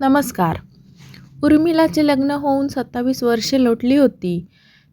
नमस्कार. उर्मिलाचे लग्न होऊन सत्तावीस वर्षे लोटली होती.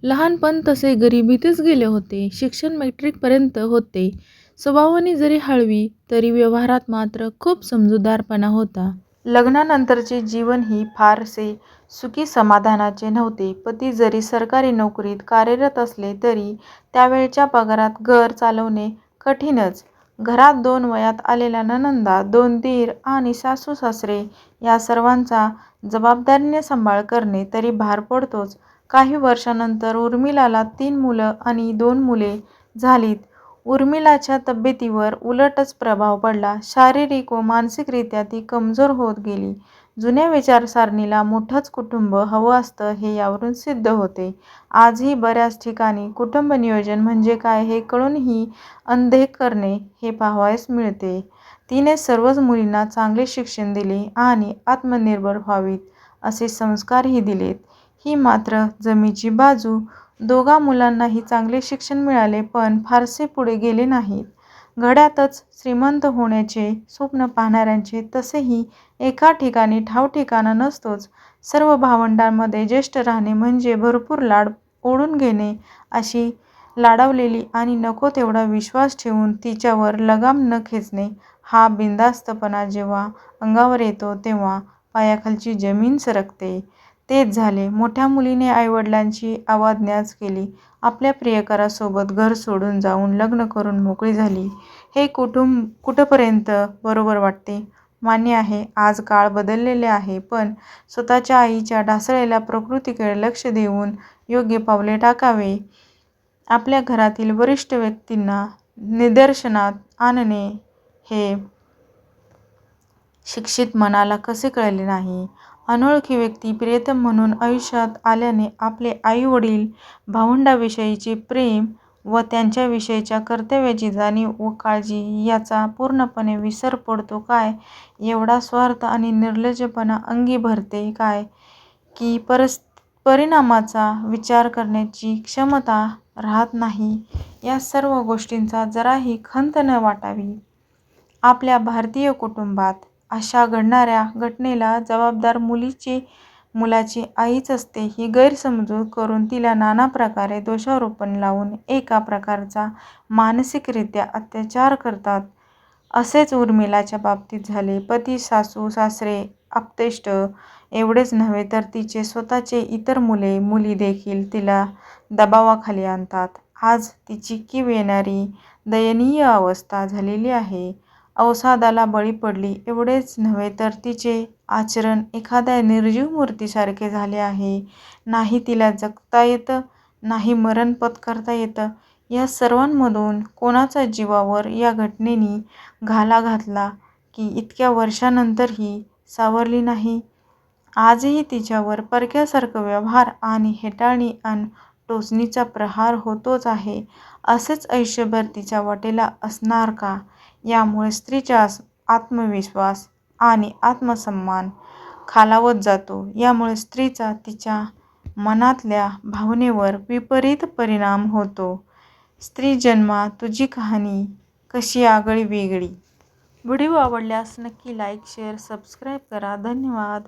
लहानपण तसे गरिबीतच गेले होते. शिक्षण मॅट्रिकपर्यंत होते. स्वभावाने जरी हळवी तरी व्यवहारात मात्र खूप समजूतदारपणा होता. लग्नानंतरचे जीवन ही फारसे सुखी समाधानाचे नव्हते. पती जरी सरकारी नोकरीत कार्यरत असले तरी त्यावेळच्या पगारात घर चालवणे कठीणच. घरात दोन वयात आलेल्या नणंदा दोन दीर आणि सासू सासरे या सर्वांचा जबाबदारीने सांभाळ करणे तरी भार पडतोच. काही वर्षांनंतर उर्मिलाला तीन मुलं आणि दोन मुले झालीत. उर्मिलाच्या तब्येतीवर उलटच प्रभाव पडला. शारीरिक व मानसिकरित्या ती कमजोर होत गेली. जुन्या विचारसरणीला मोठंच कुटुंब हवं असतं हे यावरून सिद्ध होते. आजही बऱ्याच ठिकाणी कुटुंब नियोजन म्हणजे काय हे कळूनही अनदेखणे हे पाहावयास मिळते. तिने सर्वच मुलींना चांगले शिक्षण दिले आणि आत्मनिर्भर व्हावीत असे संस्कारही दिलेत. ही मात्र जमीची बाजू दोघा मुलांनाही चांगले शिक्षण मिळाले पण फारसे पुढे गेले नाहीत. घड्यातच श्रीमंत होण्याचे स्वप्न पाहणाऱ्यांचे तसेही एका ठिकाणी ठावठिकाणा नसतोच. सर्व भावंडांमध्ये ज्येष्ठ राहणे म्हणजे भरपूर लाड ओढून घेणे अशी लाडावलेली आणि नको तेवढा विश्वास ठेवून तिच्यावर लगाम न खेचणे हा बिनधास्तपणा जेव्हा अंगावर येतो तेव्हा पायाखालची जमीन सरकते. तेच झाले. मोठ्या मुलीने आईवडिलांची अवज्ञाच केली. आपल्या प्रियकरासोबत घर सोडून जाऊन लग्न करून मोकळी झाली. हे कुटुंब कुठंपर्यंत बरोबर वाटते? मान्य आहे आज काळ बदललेले आहे पण स्वतःच्या आईच्या ढासळलेल्या प्रकृतीकडे लक्ष देऊन योग्य पावले टाकावे. आपल्या घरातील वरिष्ठ व्यक्तींना निदर्शनात आणणे हे शिक्षित मनाला कसे कळले नाही? अनोळखी व्यक्ती प्रियतम म्हणून आयुष्यात आल्याने आपले आईवडील भावंडाविषयीचे प्रेम व त्यांच्याविषयीच्या कर्तव्याची जाणीव व काळजी याचा पूर्णपणे विसर पडतो काय? एवढा स्वार्थ आणि निर्लज्जपणा अंगी भरते काय? की परस परिणामाचा विचार करण्याची क्षमता राहत नाही. या सर्व गोष्टींचा जराही खंत न वाटावी. आपल्या भारतीय कुटुंबात अशा घडणाऱ्या घटनेला जबाबदार मुलीची मुलाची आईच असते ही गैरसमजूत करून तिला नाना प्रकारे दोषारोपण लावून एका प्रकारचा मानसिकरित्या अत्याचार करतात. असेच उर्मिलाच्या बाबतीत झाले. पती सासू सासरे आप्तेष्ट एवढेच नव्हे तर तिचे स्वतःचे इतर मुले मुली देखील तिला दबावाखाली आणतात. आज तिची कीव येणारी दयनीय अवस्था झालेली आहे. अवसादाला बळी पडली. एवढेच नव्हे तर तिचे आचरण एखाद्या निर्जीव मूर्तीसारखे झाले आहे. नाही तिला जगता येतं नाही मरण पत्करता येतं. या सर्वांमधून कोणाचा जीवावर या घटनेने घाला घातला की इतक्या वर्षानंतरही सावरली नाही? आजही तिच्यावर परक्यासारखं व्यवहार आणि हेटाळणी अन टोचणीचा प्रहार होतोच आहे. असेच आयुष्यभर तिच्या वाटेला असणार का? यामुळे स्त्रीचा आत्मविश्वास आणि आत्मसन्मान खालावत जातो. यामुळे स्त्रीचा तिच्या मनातल्या भावनेवर विपरीत परिणाम होतो. स्त्री जन्मा तुझी कहाणी कशी आगळी वेगळी व्हिडिओ आवडल्यास नक्की लाईक शेअर सबस्क्राईब करा. धन्यवाद.